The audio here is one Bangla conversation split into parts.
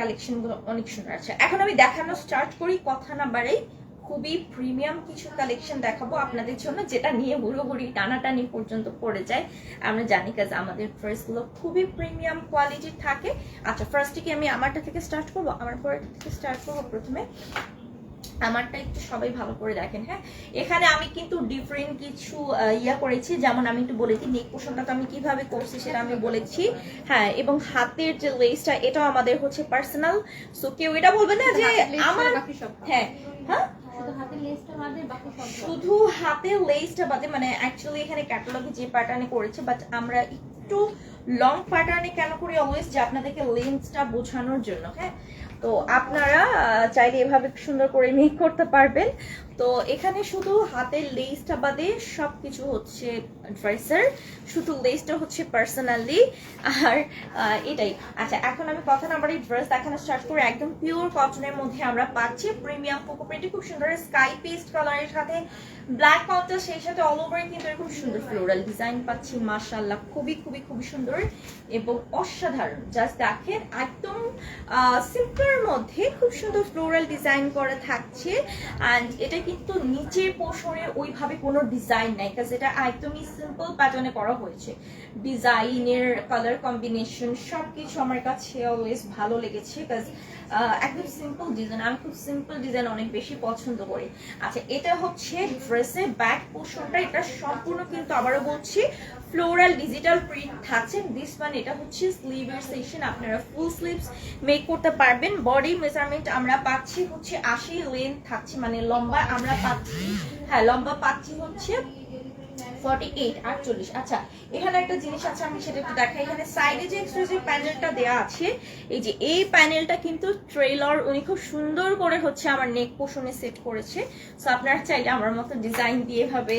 কালেকশনগুলো অনেক সুন্দর আছে। এখন আমি দেখানো স্টার্ট করি, কথা না বাড়াই, খুবই প্রিমিয়াম কিছু কালেকশন দেখাবো আপনাদের জন্য, যেটা নিয়ে হুড়োহুড়ি, টানাটানি পর্যন্ত পড়ে যায়। আমরা জানি কাজ আমাদের ড্রেসগুলো খুবই প্রিমিয়াম কোয়ালিটির থাকে। আচ্ছা ফার্স্টে কি আমি আমারটা থেকে স্টার্ট করব? আমার পরেরটা থেকে স্টার্ট করব প্রথমে? আমারটা একটু সবাই ভালো করে দেখেন হ্যাঁ? এখানে আমি কিন্তু ডিফারেন্ট কিছু ইয়া করেছি। যেমন আমি একটু বলেছি নেক পোষণটা তো আমি কীভাবে করছি সেটা আমি বলেছি। হ্যাঁ এবং হাতের যে লেসটা এটাও আমাদের হচ্ছে পার্সোনাল সো কেউ এটা বলবে না যে আমার হ্যাঁ। হ্যাঁ? শুধু হাতের লেসটা বাদে শুধু হাতের লেসটা বাদে মানে অ্যাকচুয়ালি এখানে ক্যাটালগে যে প্যাটার্নে করেছে বাট আমরা একটু লং প্যাটার্নে কেন করি অলওয়েজ যে আপনাদেরকে লেন্সটা বোঝানোর জন্য হ্যাঁ? তো আপনারা চাইলে এভাবে সুন্দর করে মেক করতে পারবেন। তো এখানে শুধু হাতের লেসটা বাদে সব কিছু হচ্ছে ড্রেসের শুধু লেসটা হচ্ছে পার্সোনালি আর এটাই। আচ্ছা এখন আমি কথা নাম্বার এই ড্রেস দেখানো স্টার্ট করে একদম পিওর কটনের মধ্যে আমরা পাচ্ছি প্রিমিয়াম কোকো প্রিন্টে খুব সুন্দর স্কাই পেস্ট কালারের সাথে ব্ল্যাক কন্ট্রাস্ট সেই সাথে অল ওভার কিন্তু এরকম সুন্দর ফ্লোরাল ডিজাইন পাচ্ছি, মাশাআল্লাহ। খুবই খুবই খুবই সুন্দর এবং অসাধারণ। জাস্ট দেখেন, একদম সিম্পলের মধ্যে খুব সুন্দর ফ্লোরাল ডিজাইন করা থাকছে। অ্যান্ড এটা কিন্তু নিচের পোষণের ওইভাবে কোনো ডিজাইন নাই কাজ এটা একদমই সিম্পল প্যাটার্নে করা হয়েছে। ডিজাইনের কালার কম্বিনেশন সব কিছু আমার কাছে অলওয়েজ ভালো লেগেছে কাজ একদম সিম্পল ডিজাইন আমি খুব সিম্পল ডিজাইন অনেক বেশি পছন্দ করি। আচ্ছা এটা হচ্ছে ড্রেসের ব্যাক পোষণটা, এটা সম্পূর্ণ কিন্তু আবারও বলছি ফ্লোরাল ডিজিটাল প্রিন্ট থাকছে। দিস মানে এটা হচ্ছে স্লিভের সেশন আপনারা ফুল স্লিভস মেক করতে পারবেন। বডি মেজারমেন্ট আমরা পাচ্ছি হচ্ছে আশি লেন্থ থাকছে মানে লম্বা আমরা পাচ্ছি। হ্যাঁ লম্বা পাচ্ছি হচ্ছে ফর্টি এইট আটচল্লিশ। আচ্ছা এখানে একটা জিনিস আছে, আমি সেটা একটু দেখাই। এখানে সাইডে যে যে প্যানেলটা দেওয়া আছে, এই যে এই প্যানেলটা কিন্তু ট্রেলার উনি খুব সুন্দর করে হচ্ছে আমার নেক পোষণে সেট করেছে। সো আপনারা চাইলে আমার মতো ডিজাইন দিয়ে ভাবে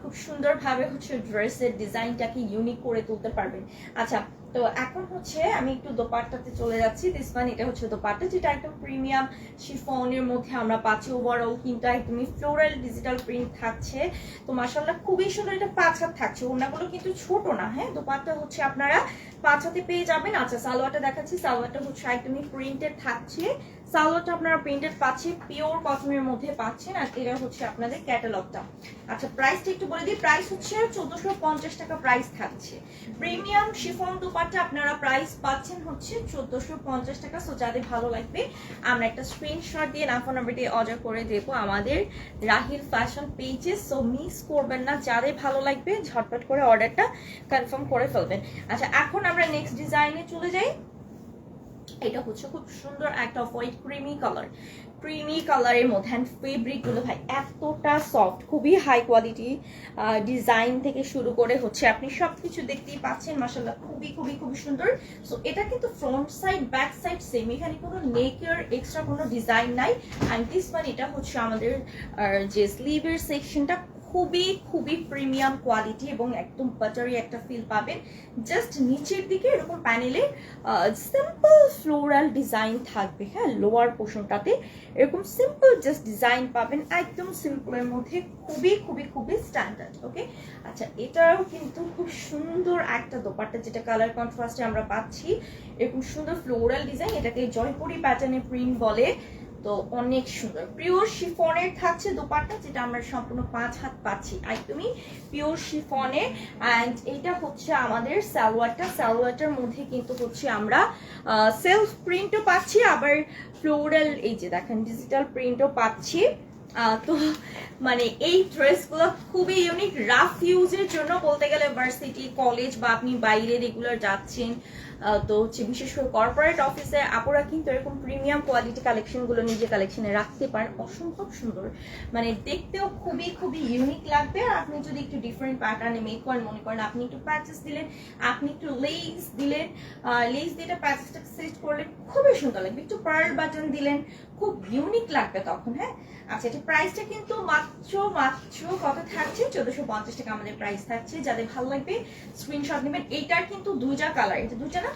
খুব সুন্দরভাবে হচ্ছে ড্রেসের ডিজাইনটাকে ইউনিক করে তুলতে পারবেন। আচ্ছা তো এখন হচ্ছে আমি একটু দোপাট্টাতে চলে যাচ্ছি। দিস ওয়ান এটা হচ্ছে দোপাট্টা, যেটা একদম প্রিমিয়াম শিফনের মধ্যে আমরা পাচ্ছি। ওভারঅল কিন্তু একদমই ফ্লোরাল ডিজিটাল প্রিন্ট থাকছে। তো মাসাল্লাহ খুবই সুন্দর এটা পাঁচ হাত থাকছে। ওনাগুলো কিন্তু ছোট না হ্যাঁ? দোপাট্টা হচ্ছে আপনারা পাঁচ হাতে পেয়ে যাবেন। আচ্ছা সালোয়ারটা দেখাচ্ছি। সালোয়ারটা হচ্ছে একদমই প্রিন্টের থাকছে। সালোয়ারটা আপনারা প্রিন্টেড পাচ্ছেন পিওর কটনের মধ্যে পাচ্ছেন, আর এটা হচ্ছে আপনাদের ক্যাটালগটা আচ্ছা প্রাইসটা একটু বলে দিই। প্রাইস হচ্ছে চোদ্দশো পঞ্চাশ টাকা প্রাইস থাকছে। প্রিমিয়াম শিফন দুপাট্টা আপনারা প্রাইস পাচ্ছেন হচ্ছে চোদ্দশো পঞ্চাশ টাকা। সো যাদের ভালো লাগবে, আমরা একটা স্ক্রিনশট দিয়ে নাফোন নাম্বার দিয়ে অর্ডার করে দেবো আমাদের রাহিল ফ্যাশন পেজে সো মিস করবেন না, যাদের ভালো লাগবে, ঝটপট করে অর্ডারটা কনফার্ম করে ফেলবেন। আচ্ছা এখন আমরা নেক্সট ডিজাইনে চলে যাই। এটা হচ্ছে খুব সুন্দর একটা হোয়াইট ক্রিমি কালার ক্রিমি কালারের মধ্যে অ্যান্ড ফেব্রিকগুলো ভাই, এতটা সফট খুবই হাই কোয়ালিটি ডিজাইন থেকে শুরু করে হচ্ছে আপনি সব কিছু দেখতেই পাচ্ছেন মাসাল্লাহ খুবই খুবই খুবই সুন্দর। সো এটা কিন্তু front side back side same এখানে কোনো নেকের এক্সট্রা কোনো ডিজাইন নাই। অ্যান্ড দিস ওয়ান এটা হচ্ছে আমাদের যে স্লিভের সেকশনটা খুবই খুবই প্রিমিয়াম কোয়ালিটি এবং একদম বাটারি একটা ফিল পাবেন। জাস্ট নিচের দিকে এরকম প্যানেলে সিম্পল ফ্লোরাল ডিজাইন থাকবে হ্যাঁ লোয়ার পোর্শনটাতে এরকম সিম্পল জাস্ট ডিজাইন পাবেন, একদম সিম্পলের মধ্যে, খুবই খুবই খুবই স্ট্যান্ডার্ড ওকে আচ্ছা এটাও কিন্তু খুব সুন্দর একটা দোপাট্টা, যেটা কালার কন্ট্রাস্টে আমরা পাচ্ছি। এরকম সুন্দর ফ্লোরাল ডিজাইন এটাকে জয়পুরি প্যাটার্নে প্রিন্ট বলে। তো অনেক সুন্দর। পিওর শিফনের থাকছে দোপাট্টা, যেটা আমরা সম্পূর্ণ পাঁচ হাত পাচ্ছি। একদমই পিওর শিফনে অ্যান্ড এটা হচ্ছে আমাদের সালোয়ারটা। সালোয়ারটার মধ্যে কিন্তু হচ্ছে আমরা সেলফ প্রিন্টও পাচ্ছি, আবার ফ্লোরাল এই যে দেখেন ডিজিটাল প্রিন্টও পাচ্ছি। তো মানে এই ড্রেসগুলো খুবই ইউনিক রাফ ইউজের জন্য বলতে গেলে ভার্সিটি কলেজ বা আপনি বাইরে রেগুলার যাচ্ছেন তো হচ্ছে বিশেষ করে কর্পোরেট অফিসে আপুরা কিন্তু এরকম প্রিমিয়াম কোয়ালিটি কালেকশনগুলো নিজে কালেকশনে রাখতে পারেন। অসম্ভব সুন্দর। মানে দেখতেও খুবই খুবই ইউনিক লাগবে। আর আপনি যদি একটু ডিফারেন্ট প্যাটার্নে মেক করেন, মনে করেন আপনি একটু প্যাচেস দিলেন, আপনি একটু লেস দিলেন লেস দিয়ে প্যাচেসটা সেট করলে খুবই সুন্দর লাগবে। একটু পার্ল বাটন দিলেন, খুব ইউনিক লাগবে তখন হ্যাঁ? আচ্ছা এটা প্রাইসটা কিন্তু মাত্র মাত্র কত থাকছে? চোদ্দশো পঞ্চাশ টাকা আমাদের প্রাইস থাকছে। যাদের ভালো লাগবে স্ক্রিনশট নেবেন। এইটার কিন্তু দুইটা কালার এটা দুইটা না?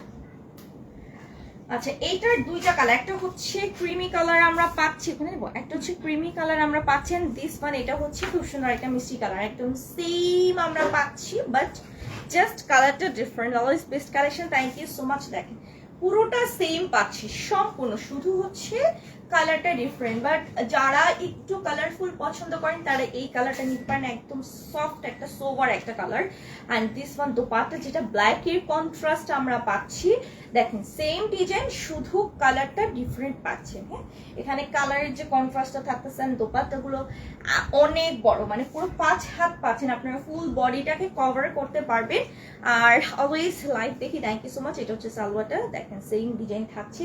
আচ্ছা এইটার দুইটা কালার একটা হচ্ছে ক্রিমি কালার আমরা পাচ্ছি এখানে একটা হচ্ছে ক্রিমি কালার আমরা পাচ্ছেন দিস ওয়ান এটা হচ্ছে খুব সুন্দর একটা মিষ্টি কালার একদম সেম আমরা পাচ্ছি বাট জাস্ট কালারটা different always best collection thank you so much দেখেন, পুরোটা সেম পাচ্ছি, সম্পূর্ণ, শুধু হচ্ছে কালারটা ডিফারেন্ট বাট যারা একটু কালারফুল পছন্দ করেন, তারা এই কালারটা নিতে পারেন। একদম সফট একটা সোভার একটা colour and this one dupatta যেটা ব্ল্যাকের কন্ট্রাস্ট আমরা পাচ্ছি, দেখেন সেম ডিজাইন শুধু কালারটা ডিফারেন্ট পাচ্ছেন হ্যাঁ? এখানে কালারের যে কন্ট্রাস্টটা থাকতেছেন দোপাট্টাগুলো, আ- অনেক বড় মানে পুরো পাঁচ হাত পাচ্ছেন। আপনারা ফুল বডিটাকে কভার করতে পারবেন। আর অলওয়েজ লাইভ দেখি থ্যাংক ইউ সো মাচ এটা হচ্ছে সালোয়ারটা, দেখেন সেম ডিজাইন থাকছে।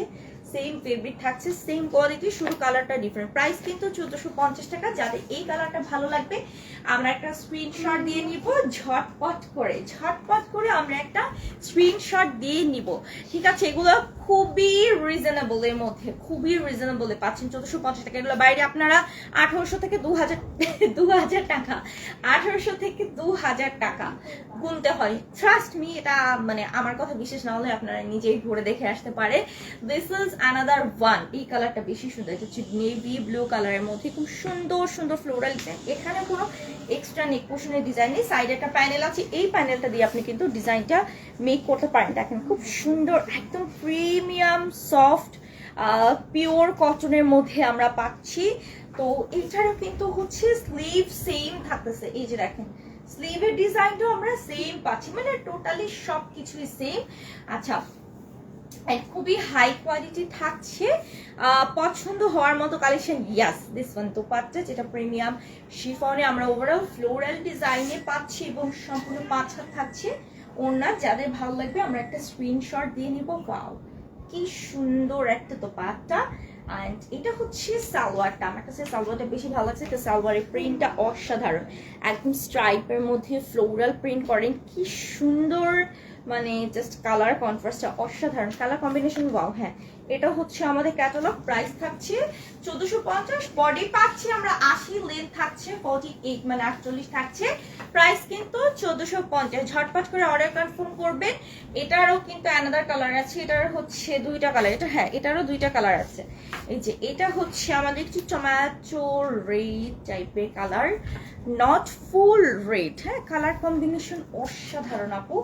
সেম ফেব্রিক থাকছে সেম কোয়ালিটি শুধু কালারটা ডিফারেন্ট প্রাইস কিন্তু চোদ্দশো পঞ্চাশ টাকা যাদের এই কালারটা ভালো লাগবে, আমরা একটা স্ক্রিনশট দিয়ে নিব, ঝটপট করে ঝটপট করে আমরা একটা স্ক্রিনশট দিয়ে নিব। ঠিক আছে, এগুলো খুবই রিজনেবল এর মধ্যে, খুবই রিজনেবল পাচ্ছেন চোদ্দশো পঞ্চাশ টাকা। এগুলো বাইরে আপনারা আঠারোশো থেকে দু হাজার দু হাজার টাকা, আঠারোশো থেকে দু হাজার টাকা গুনতে হয়। ট্রাস্ট মি এটা মানে আমার কথা বিশেষ না হলে আপনারা নিজেই ঘুরে দেখে আসতে পারে। দিস ইজ আনাদার ওয়ান এই কালারটা বেশি সুন্দর। এটা হচ্ছে নেভি ব্লু কালারের মধ্যে। খুব সুন্দর সুন্দর ফ্লোরাল এখানে কোনো এক্সট্রা নেক পোর্শনের ডিজাইন নেই সাইডে একটা প্যানেল আছে। এই প্যানেলটা দিয়ে আপনি কিন্তু ডিজাইনটা মেক করতে পারেন। দেখেন, খুব সুন্দর, একদম প্রিমিয়াম, সফট পিওর কটনের মধ্যে আমরা পাচ্ছি। তো এটারও কিন্তু হচ্ছে স্লিভ সেম থাকতেছে। এই যে দেখেন স্লিভের ডিজাইনটাও আমরা সেম পাচ্ছি মানে টোটালি সব কিছুই সেম আচ্ছা খুবই হাই কোয়ালিটি থাকছে। পছন্দ হওয়ার মতো কালেকশন ইয়াস দিস ওয়ান তো পাচ্ছে যেটা প্রিমিয়াম শিফনে আমরা ওভারঅল ফ্লোরাল ডিজাইনে পাচ্ছি এবং সম্পূর্ণ পাঁচ হাত থাকছে। ওনার যাদের ভালো লাগবে, আমরা একটা স্ক্রিনশট দিয়ে নিব। ওয়াও কি সুন্দর একটা দোপাট্টা। অ্যান্ড এটা হচ্ছে সালোয়ারটা। আমার কাছে সালোয়ারটা বেশি ভালো লাগছে। তো সালোয়ারের প্রিন্টটা অসাধারণ। একদম স্ট্রাইপের মধ্যে ফ্লোরাল প্রিন্ট করেন। কি সুন্দর মানে জাস্ট কালার কনফার্সটা অসাধারণ। কালার কম্বিনেশন ওয়াও হ্যাঁ। এটা হচ্ছে আমাদের ক্যাটালগ প্রাইস থাকছে চোদ্দশো পঞ্চাশ বডি পাচ্ছি আমরা আশি লেন্থ থাকছে ফর্টি এইট মানে আটচল্লিশ থাকছে। প্রাইস কিন্তু চোদ্দশো পঞ্চাশ, ঝটপট করে অর্ডার কনফার্ম করবেন। এটারও কিন্তু অ্যানাদার কালার আছে, এটার হচ্ছে দুইটা কালার এটা হ্যাঁ এটারও দুইটা কালার আছে। এই যে, এটা হচ্ছে আমাদের একটু টমেটো রেড টাইপের কালার নট ফুল রেড হ্যাঁ কালার কম্বিনেশন অসাধারণ আপু।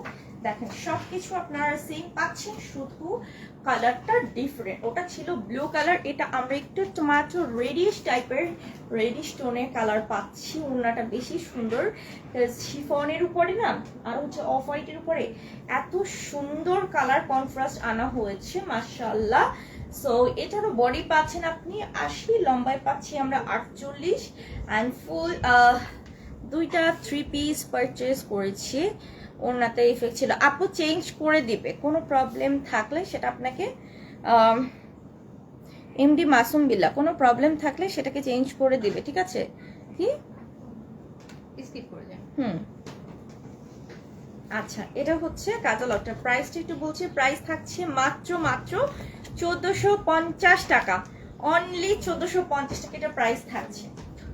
দেখেন, সবকিছু আপনারা সেম পাচ্ছেন, শুধু কালারটা ডিফারেন্ট ওটা ছিল ব্লু কালার এটা আমরা একটু টমেটো রেডিশ টাইপের রেডিশ টোনের কালার পাচ্ছি। ওনাটা বেশি সুন্দর। শিফনের উপরে না, আর হচ্ছে অফ হোয়াইটের উপরে এত সুন্দর কালার কনট্রাস্ট আনা হয়েছে, মাশাআল্লাহ। সো এটারও বডি পাচ্ছেন আপনি আশি, লম্বায় পাচ্ছি আমরা আটচল্লিশ। অ্যান্ড ফুল দুইটা থ্রি পিস পারচেস করেছি। ওনাতে ইফেক্ট ছিল। আপু চেঞ্জ করে দিবে কোনো প্রবলেম থাকলে সেটা আপনাকে এমডি মাসুম বিল্লা কোনো প্রবলেম থাকলে সেটাকে চেঞ্জ করে দিবে ঠিক আছে? কি? স্কিপ করে যান হুম। আচ্ছা এটা হচ্ছে কাতালগটা প্রাইসটা একটু বলছি প্রাইস থাকছে মাত্র মাত্র চোদ্দশো পঞ্চাশ টাকা। অনলি চোদ্দশো পঞ্চাশ টাকা এটা প্রাইস থাকছে।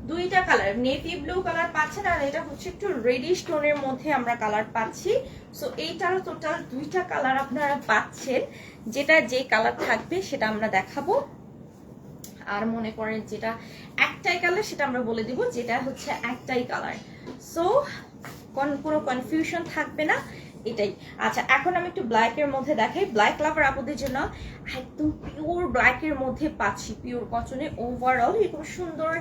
দুইটা কালার নেভি ব্লু কালার পাচ্ছেন আর এটা হচ্ছে একটু রেডিশ টোনের মধ্যে আমরা কালার পাচ্ছি। সো এইটারও টোটাল দুইটা কালার আপনারা পাচ্ছেন। যেটা যে কালার থাকবে সেটা আমরা দেখাবো। আর মনে করেন যেটা একটাই কালার সেটা আমরা বলে দিব, যেটা হচ্ছে একটাই কালার সো কোনো কনফিউশন থাকবে না। এটাই। আচ্ছা এখন আমি একটু ব্ল্যাকের মধ্যে দেখাই। ব্ল্যাক লাভার আপনাদের জন্য একদম পিওর ব্ল্যাকের মধ্যে পাচ্ছি পিওর কটনে ওভারঅল এরকম সুন্দর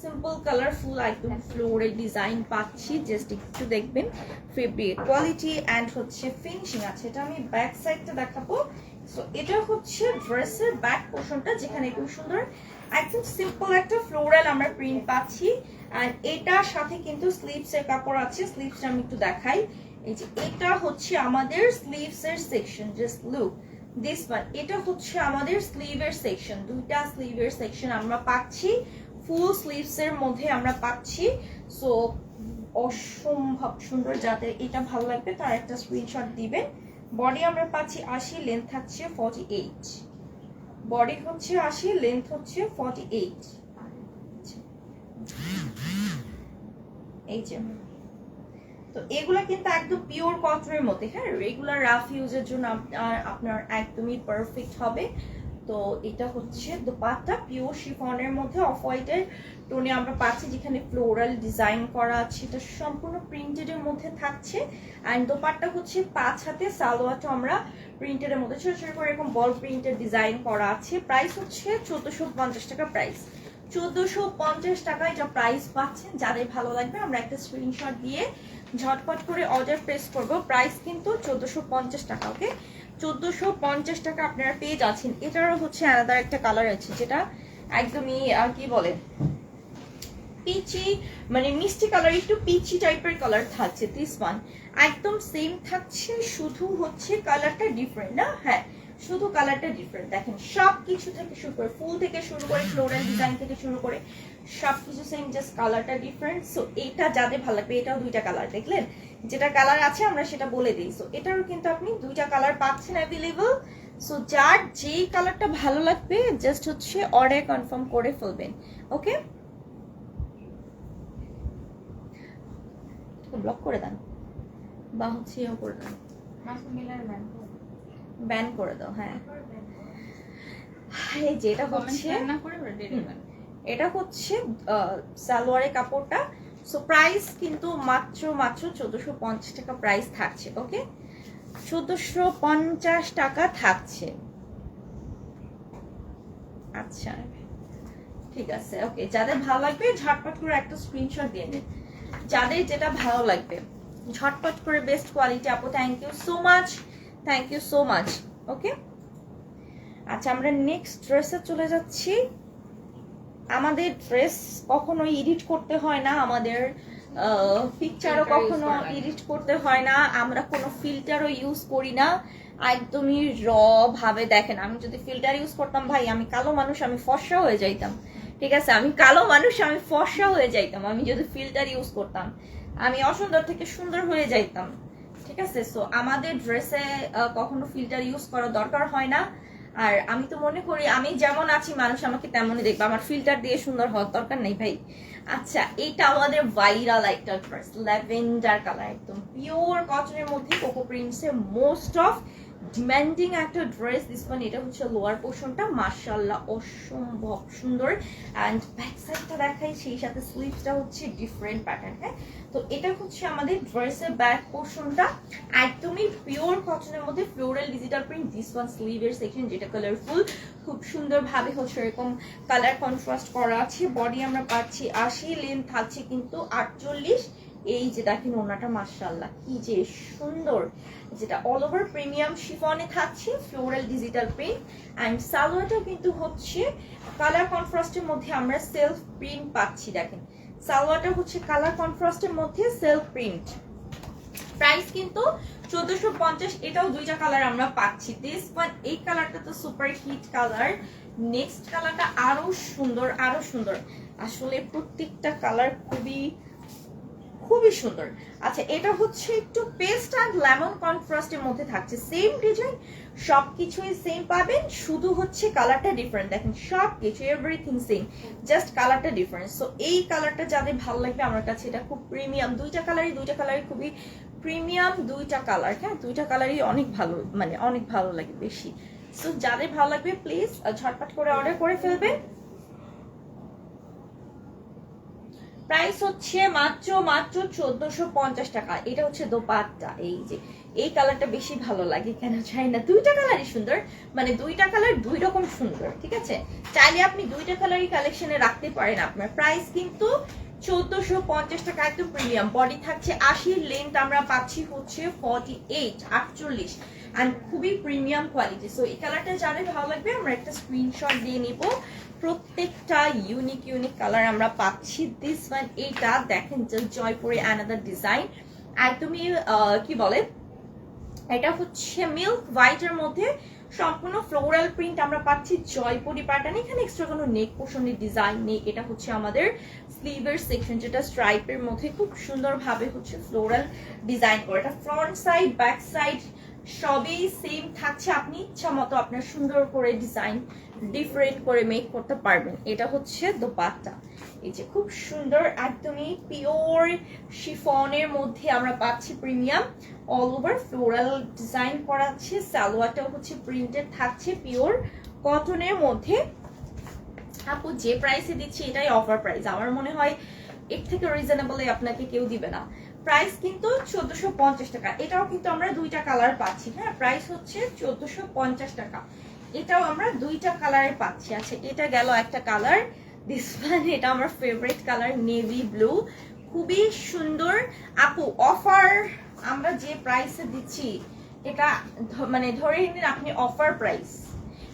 সিম্পল কালারফুল একদম ফ্লোরের ডিজাইন পাচ্ছি। জাস্ট একটু দেখবেন। ফেব্রিক কোয়ালিটি অ্যান্ড হচ্ছে ফিনিশিং আছে। এটা আমি ব্যাক সাইডটা দেখাবো। সো এটা হচ্ছে ড্রেসের ব্যাক পোর্শনটা যেখানে খুব সুন্দর একদম সিম্পল একটা ফ্লোরাল আমরা প্রিন্ট পাচ্ছি। আর এটার সাথে কিন্তু স্লিভস এর কাপড় আছে। স্লিভসটা আমি একটু দেখাই। এই যে, এটা হচ্ছে আমাদের স্লিভস এর section just look this one এটা হচ্ছে আমাদের স্লিভের সেকশন দুইটা স্লিভের সেকশন আমরা পাচ্ছি ফুল স্লিভস এর মধ্যে আমরা পাচ্ছি সো অসম্ভব সুন্দর, যাদের এটা ভালো লাগবে তার একটা স্ক্রিনশট দিবেন বডি আমরা পাচ্ছি আশি লেন্থ থাকছে ফর্টি এইট বডি হচ্ছে আশি লেন্থ হচ্ছে ফর্টি এইট এই যে। তো এগুলা কিন্তু একদম পিওর কটনের মধ্যে। হ্যাঁ রেগুলার রাফ ইউজের জন্য আপনার একদমই পারফেক্ট হবে। তো এটা হচ্ছে দোপাট্টা পিওর শিফনের মধ্যে অফ হোয়াইটের টোনে আমরা পাচ্ছি, যেখানে ফ্লোরাল ডিজাইন করা আছে। এটা সম্পূর্ণ প্রিন্টেড এর মধ্যে থাকছে। অ্যান্ড দোপাট্টা হচ্ছে পাঁচ হাতে, সালোয়ারটা আমরা প্রিন্টেড এর মধ্যে, ছোট ছোট করে এরকম বল প্রিন্টের ডিজাইন করা আছে। প্রাইস হচ্ছে চোদ্দশো পঞ্চাশ টাকা প্রাইস চোদ্দশো পঞ্চাশ টাকা এটা প্রাইস পাচ্ছেন। যাদের ভালো লাগবে আমরা একটা স্ক্রিনশট দিয়ে ঝটপট করে অর্ডার প্রেস করব। প্রাইস কিন্তু চোদ্দশো পঞ্চাশ টাকা ওকে চোদ্দশো পঞ্চাশ টাকা আপনারা পেয়ে যাচ্ছেন। এটারও হচ্ছে আলাদা একটা কালার আছে, যেটা একদমই কি বলে? পিচি মানে মিষ্টি কালার একটু পিচি টাইপের কালার থাকছে দিস ওয়ান একদম সেম থাকছে, শুধু হচ্ছে কালারটা ডিফারেন্ট না? হ্যাঁ শুধু কালারটা ডিফারেন্ট দেখেন সব কিছু থেকে শুরু করে, ফুল থেকে শুরু করে ফ্লোরাল ডিজাইন থেকে শুরু করে সব কিছু সেম জাস্ট কালারটা ডিফারেন্ট সো এটা যাদের ভালো লাগবে, এটাও দুইটা কালার দেখলেন? যেটা কালার আছে, আমরা সেটা বলে দিই। সো এটারও কিন্তু আপনি দুইটা কালার পাচ্ছেন অ্যাভেলেবল সো যার যেই কালারটা ভালো লাগবে জাস্ট হচ্ছে অর্ডার কনফার্ম করে ফেলবেন। ওকে ব্লক করে দেন। বা হচ্ছে ইয়েও করে দেন। ব্যান করে দাও হ্যাঁ। এই যেটা হচ্ছে এটা হচ্ছে সালোয়ারের কাপড়টা। সো প্রাইস কিন্তু মাত্র মাত্র চোদ্দশো পঞ্চাশ টাকা প্রাইস থাকছে ওকে চোদ্দশো পঞ্চাশ টাকা থাকছে। আচ্ছা। ঠিক আছে ওকে যাদের ভালো লাগবে ঝটপট করে একটা স্ক্রিনশট দিয়ে নিন যাদের যেটা ভালো লাগবে ঝটপট করে বেস্ট কোয়ালিটি আপু thank you so much thank you so much okay আচ্ছা আমরা নেক্সট ড্রেসে চলে যাচ্ছি। আমাদের ড্রেস কখনো এডিট করতে হয় না আমাদের পিকচারও কখনো এডিট করতে হয় না। আমরা কোনো ফিল্টারও ইউজ করি না। একদমই র ভাবে দেখেন। আমি যদি ফিল্টার ইউজ করতাম ভাই আমি কালো মানুষ আমি ফর্সা হয়ে যাইতাম। ঠিক আছে? আমি কালো মানুষ আমি ফর্সা হয়ে যাইতাম। আমি যদি ফিল্টার ইউজ করতাম আমি অসুন্দর থেকে সুন্দর হয়ে যাইতাম। ঠিক আছে? সো আমাদের ড্রেসে কখনো ফিল্টার ইউজ করা দরকার হয় না। আর আমি তো মনে করি, আমি যেমন আছি, মানুষ আমাকে তেমনই দেখবে। আমার ফিল্টার দিয়ে সুন্দর হওয়ার দরকার নেই ভাই। আচ্ছা এইটা আমাদের ভাইরাল একটা ড্রেস ল্যাভেন্ডার কালার একদম পিওর কটনের মধ্যে কোকো প্রিন্টসের মোস্ট অফ ডিমান্ডিং একটা ড্রেস দিস ওয়ান এটা হচ্ছে লোয়ার পোর্শনটা মার্শাল্লাহ অসম্ভব সুন্দর। অ্যান্ড ব্যাক সাইডটা দেখাই, সেই সাথে স্লিভসটা হচ্ছে ডিফারেন্ট প্যাটার্ন হ্যাঁ? তো এটা হচ্ছে আমাদের ড্রেসের ব্যাক পোর্শনটা একদমই পিওর কটনের মধ্যে floral digital print this one স্লিভের সেকশন যেটা কালারফুল খুব সুন্দরভাবে হচ্ছে এরকম কালার কন্ট্রাস্ট করা আছে। বডি আমরা পাচ্ছি আশি লেন্থ থাকছে কিন্তু আটচল্লিশ। এই যে দেখেন ওনাটা মার্শাল্লাহ কি যে সুন্দর! যেটা অল ওভার প্রিমিয়াম শিফনে থাকছে ফ্লোরাল ডিজিটাল প্রিন্ট অ্যান্ড সালোয়ারটাও কিন্তু হচ্ছে কালার কন্ট্রাস্টের মধ্যে আমরা সেলফ প্রিন্ট পাচ্ছি, দেখেন। সালোয়ারটা হচ্ছে কালার কন্ট্রাস্টের মধ্যে সেলফ প্রিন্ট প্রাইস কিন্তু চোদ্দশো পঞ্চাশ, এটাও দুইটা কালার আমরা পাচ্ছি। দিস ওয়ান এই কালারটা তো সুপার হিট কালার নেক্সট কালারটা আরও সুন্দর আরও সুন্দর। আসলে প্রত্যেকটা কালার খুবই খুবই সুন্দর। আচ্ছা এটা হচ্ছে একটু পেস্ট অ্যান্ড লেমন কন্ট্রাস্টের মধ্যে থাকছে। সেম ডিজাইন সবকিছুই সেম পাবেন, শুধু হচ্ছে কালারটা ডিফারেন্ট দেখেন সব কিছু এভরিথিং সেম জাস্ট কালারটা ডিফারেন্ট সো এই কালারটা যাদের ভালো লাগবে, আমার কাছে এটা খুব প্রিমিয়াম দুইটা কালারই দুইটা কালারই খুবই প্রিমিয়াম দুইটা কালার হ্যাঁ? দুইটা কালারই অনেক ভালো মানে অনেক ভালো লাগে বেশি। সো যাদের ভালো লাগবে প্লিজ ঝটপট করে অর্ডার করে ফেলবেন। প্রাইস হচ্ছে মাত্র মাত্র চোদ্দশো পঞ্চাশ টাকা। এটা হচ্ছে দোপাট্টা। এই যে, এই কালারটা বেশি ভালো লাগে কেন চাই না। দুইটা কালারই সুন্দর। মানে দুইটা কালার দুই রকম সুন্দর, ঠিক আছে? চাইলে আপনি দুইটা কালারই কালেকশনে রাখতে পারেন আপনার। প্রাইস কিন্তু চোদ্দশো পঞ্চাশ টাকা, একদম প্রিমিয়াম বডি থাকছে আশির লেন্থ আমরা পাচ্ছি হচ্ছে ফর্টি এইট আটচল্লিশ। অ্যান্ড খুবই প্রিমিয়াম কোয়ালিটি সো এই কালারটা যাদের ভালো লাগবে, আমরা একটা স্ক্রিনশট দিয়ে নিব। প্রত্যেকটা ইউনিক ইউনিক কালার আমরা পাচ্ছি। দিস ওয়ান এইটা দেখেন জাস্ট জয়পুরে অ্যানাদার ডিজাইন একদমই কি বলে? এটা হচ্ছে মিল্ক হোয়াইটের মধ্যে সম্পূর্ণ ফ্লোরাল প্রিন্ট আমরা পাচ্ছি জয়পুরি প্যাটার্ন এখানে এক্সট্রা কোনো নেক পোষণের ডিজাইন নেই। এটা হচ্ছে আমাদের স্লিভের সেকশন যেটা স্ট্রাইপের মধ্যে খুব সুন্দরভাবে হচ্ছে ফ্লোরাল ডিজাইন করে। এটা ফ্রন্ট সাইড ব্যাক সাইড সবই সেম থাকছে, আপনি ইচ্ছা মতো আপনার সুন্দর করে ডিজাইন ডিফারেন্ট করে মেক করতে পারবেন। এটা হচ্ছে দোপাট্টা। এই যে খুব সুন্দর, একদমই পিওর শিফনের মধ্যে আমরা পাচ্ছি premium all over floral design করা আছে সালোয়ারটাও হচ্ছে প্রিন্টেড থাকছে পিওর কটনের মধ্যে আপু যে প্রাইসে দিচ্ছি, এটাই অফার প্রাইস আমার মনে হয় এর থেকে রিজনেবলে আপনাকে কেউ দিবে না। প্রাইস কিন্তু চোদ্দশো পঞ্চাশ টাকা। এটাও কিন্তু আমরা দুইটা কালার পাচ্ছি হ্যাঁ? প্রাইস হচ্ছে চোদ্দশো পঞ্চাশ টাকা। এটাও আমরা দুইটা কালারে পাচ্ছি। আচ্ছা এটা গেল একটা কালার দিস এটা আমার ফেভারিট কালার নেভি ব্লু খুবই সুন্দর। আপু অফার আমরা যে প্রাইসে দিচ্ছি, এটা মানে ধরে নিন আপনি অফার প্রাইস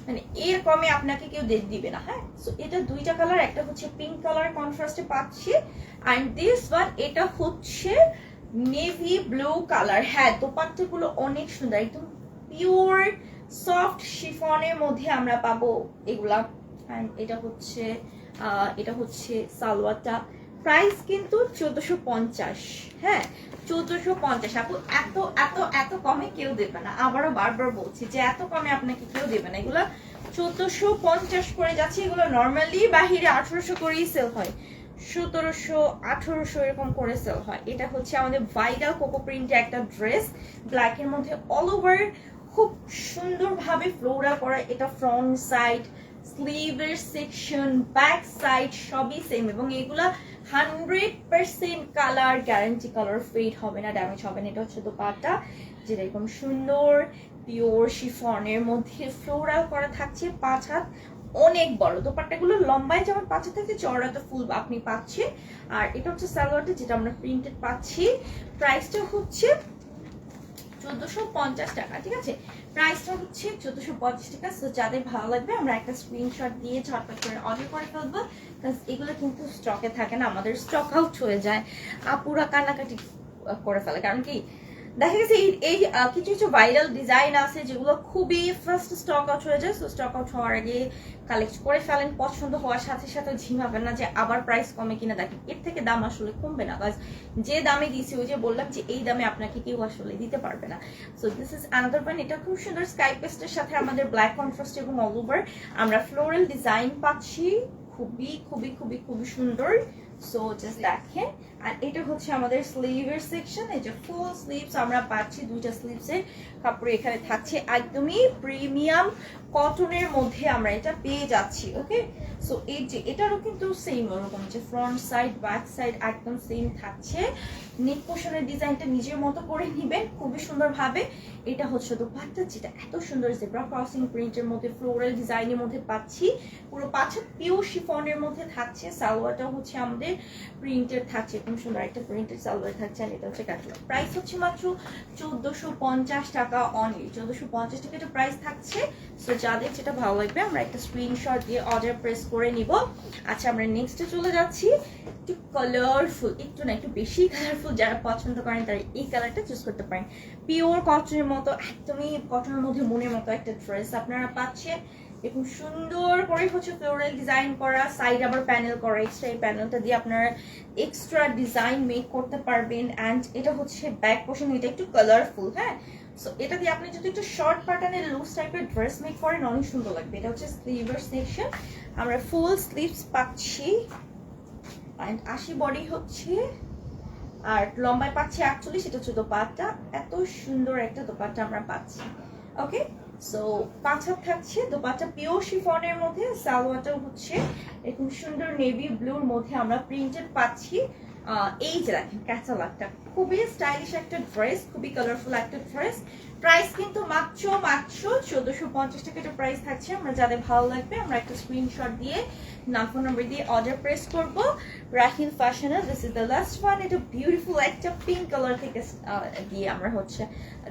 মানে এর কমে আপনাকে কেউ ডেট দিবে না হ্যাঁ? সো এটা দুইটা কালার একটা হচ্ছে পিঙ্ক কালার কন্ট্রাস্টে পাচ্ছি। অ্যান্ড দিস ওয়ান এটা হচ্ছে নেভি ব্লু কালার হ্যাঁ দোপাট্টাগুলো অনেক সুন্দর, একদম পিওর সফট শিফনের মধ্যে আমরা পাবো এগুলা। অ্যান্ড এটা হচ্ছে এটা হচ্ছে সালোয়ারটা। প্রাইস কিন্তু চোদ্দশো পঞ্চাশ। হ্যাঁ চোদ্দশো পঞ্চাশ। আপু, এত এত এত কমে কেউ দেবে না। আবারও বারবার বলছি যে এত কমে আপনাকে কেউ দেবে না। এগুলো চোদ্দশো পঞ্চাশ করে যাচ্ছে। এগুলো নর্মালি বাহিরে আঠারোশো করেই সেল হয়। সতেরোশো আঠারোশো এরকম করে সেল হয়। এটা হচ্ছে আমাদের ভাইরাল কোকো প্রিন্টে একটা ড্রেস ব্ল্যাকের মধ্যে অল ওভার খুব সুন্দরভাবে ফ্লোরা করা। এটা ফ্রন্ট সাইড স্লিভের সেকশন ব্যাক সাইড সবই সেম এবং এগুলা hundred percent colour guarantee colour fade হবে না ড্যামেজ হবে না। এটা হচ্ছে দোপাট্টা, যেটা এরকম সুন্দর পিওর শিফনের মধ্যে ফ্লোরাল করা থাকছে, পাঁচ হাত অনেক বড়। দোপাট্টাগুলো লম্বায় যেমন পাঁচ থাকে চড়াতে ফুল আপনি পাচ্ছেন আর এটা হচ্ছে সালোয়ারটা যেটা আমরা প্রিন্টেড পাচ্ছি। প্রাইসটা হচ্ছে চোদ্দশো পঞ্চাশ টাকা, ঠিক আছে? প্রাইসটা হচ্ছে চোদ্দশো পঞ্চাশ টাকা। সো যাদের ভালো লাগবে, আমরা একটা স্ক্রিনশট দিয়ে ঝটপট করে অর্ডার করে ফেলব। এগুলো কিন্তু স্টকে থাকে না, আমাদের স্টক আউট হয়ে যায়। আপুরা কান্নাকাটি করে ফেলে। কারণ কি? দেখা গেছে এই কিছু কিছু ভাইরাল ডিজাইন আছে যেগুলো খুবই ফার্স্ট স্টক আউট হয়ে যায়। সো স্টক আউট হওয়ার আগে কালেক্ট করে ফেলেন। পছন্দ হওয়ার সাথে সাথে ঝিমাবেন না যে আবার প্রাইস কমে কিনা। দেখেন, এর থেকে দাম আসলে কমবে না। বাস যে দামে দিয়েছি ওই যে বললাম যে এই দামে আপনাকে কেউ আসলে দিতে পারবে না। So this is another one এটা খুব সুন্দর স্কাই পেস্টের সাথে আমাদের ব্ল্যাক কন্ট্রাস্ট এবং অল ওভার আমরা ফ্লোরাল ডিজাইন পাচ্ছি। খুবই খুবই খুবই খুবই সুন্দর। সো জাস্ট দেখেন। আর এটা হচ্ছে আমাদের স্লিভের সেকশন এই যে ফুল স্লিভস আমরা পাচ্ছি দুইটা স্লিভসের কাপড় এখানে থাকছে একদমই প্রিমিয়াম কটনের মধ্যে আমরা এটা পেয়ে যাচ্ছি ওকে সো এই যে এটারও কিন্তু সেম ওরকম যে ফ্রন্ট সাইড ব্যাক সাইড একদম সেম থাকছে। নেক ডিজাইনটা নিজের মতো করে নেবেন, খুবই সুন্দরভাবে। এটা হচ্ছে দোপাট্টা যেটা এত সুন্দর জেব্রা ক্রসিং প্রিন্টের মধ্যে ফ্লোরাল ডিজাইনের মধ্যে পাচ্ছি। পুরো পাঁচটা পিওর শিফনের মধ্যে থাকছে সালোয়ারটা হচ্ছে আমাদের প্রিন্টের থাকছে এরকম সুন্দর একটা প্রিন্টের সালোয়ার থাকছে। আর এটা হচ্ছে কাটলা প্রাইস হচ্ছে মাত্র চোদ্দশো পঞ্চাশ টাকা। অনলি চোদ্দশো পঞ্চাশ টাকা এটা প্রাইস থাকছে। সো যাদের যেটা ভালো লাগবে, আমরা একটা স্ক্রিনশট দিয়ে অর্ডার প্রেস করে নিব। আচ্ছা আমরা নেক্সটে চলে যাচ্ছি। একটু কালারফুল একটু না, একটু বেশি কালারফুল যারা পছন্দ করেন তারা এই কালারটা চুজ করতে পারেন। পিওর কটনের মতো, একদমই কটনের মধ্যে মনের মতো একটা ড্রেস আপনারা পাচ্ছেন। এরকম সুন্দর করে হচ্ছে ফ্লোরাল ডিজাইন করা সাইড আবার প্যানেল করা এক্সট্রা এই প্যানেলটা দিয়ে আপনারা এক্সট্রা ডিজাইন মেক করতে পারবেন। অ্যান্ড এটা হচ্ছে ব্যাক পোর্শন এটা একটু কালারফুল হ্যাঁ? সো এটা দিয়ে আপনি যদি একটু শর্ট প্যাটার্নের লুজ টাইপের ড্রেস মেক করেন, অনেক সুন্দর লাগবে। এটা হচ্ছে স্লিভের সেকশন আমরা ফুল স্লিভস পাচ্ছি। অ্যান্ড আশি বডি হচ্ছে। আর লম্বায় পাচ্ছি অ্যাকচুয়ালি সেটা হচ্ছে দোপাট্টা। এত সুন্দর একটা দোপাট্টা আমরা পাচ্ছি। ওকে সো পাঁচ হাত থাকছে। দোপাট্টা পিওর শিফনের মধ্যে সালোয়ারটা হচ্ছে। এরকম সুন্দর নেভি ব্লুর মধ্যে আমরা প্রিন্টেড পাচ্ছি। এই যে দেখেন ক্যাটালগটা খুবই স্টাইলিশ একটা ড্রেস খুবই কালারফুল একটা ড্রেস প্রাইস কিন্তু মাত্র মাত্র চোদ্দশো পঞ্চাশ টাকা একটা প্রাইস থাকছে। আমরা যাদের ভালো লাগবে, আমরা একটা স্ক্রিনশট দিয়ে নাম ফোন দিয়ে অর্ডার প্রেস করব। Rahil this is the last one এটা বিউটিফুল একটা পিঙ্ক কালার থেকে দিয়ে আমরা হচ্ছে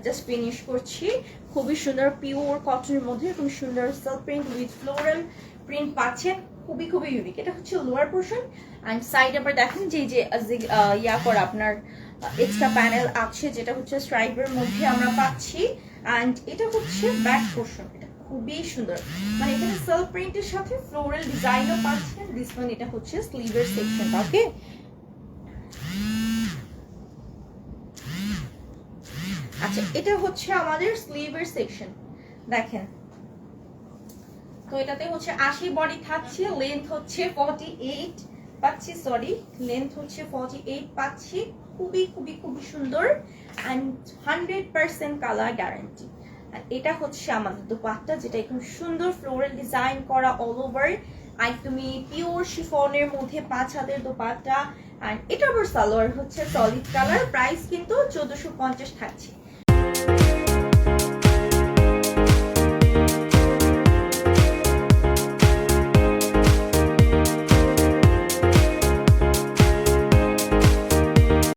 জাস্ট ফিনিশ করছি। খুবই সুন্দর পিওর কটনের মধ্যে এরকম সুন্দর self print with floral print পাচ্ছেন। খুবই খুবই ইউনিক এটা হচ্ছে লোয়ার পোর্শন অ্যান্ড সাইড আবার দেখেন যে যে ইয়া করা আপনার এক্সট্রা প্যানেল আছে, যেটা হচ্ছে স্ট্রাইপের মধ্যে আমরা পাচ্ছি। অ্যান্ড এটা হচ্ছে ব্যাক পোর্শন এটা খুবই সুন্দর। মানে এখানে সেলফ প্রিন্টের সাথে ফ্লোরাল ডিজাইনও পাচ্ছেন দিস ওয়ান এটা হচ্ছে স্লিভের সেকশনটা ওকে আচ্ছা এটা হচ্ছে আমাদের স্লিভের সেকশন দেখেন। তো এটাতে হচ্ছে আশি বডি থাকছে লেন্থ হচ্ছে ফর্টি এইট পাচ্ছি সরি লেন্থ হচ্ছে ফর্টি এইট পাচ্ছি। খুবই খুবই খুবই সুন্দর and hundred percent colour guarantee এটা হচ্ছে আমাদের দোপাট্টা, যেটা একদম সুন্দর ফ্লোরাল ডিজাইন করা অল ওভার একদমই পিওর শিফনের মধ্যে পাঁচ হাতের দোপাট্টা। আর এটা আবার সালোয়ার হচ্ছে সলিড কালার প্রাইস কিন্তু চোদ্দশো পঞ্চাশ থাকছে।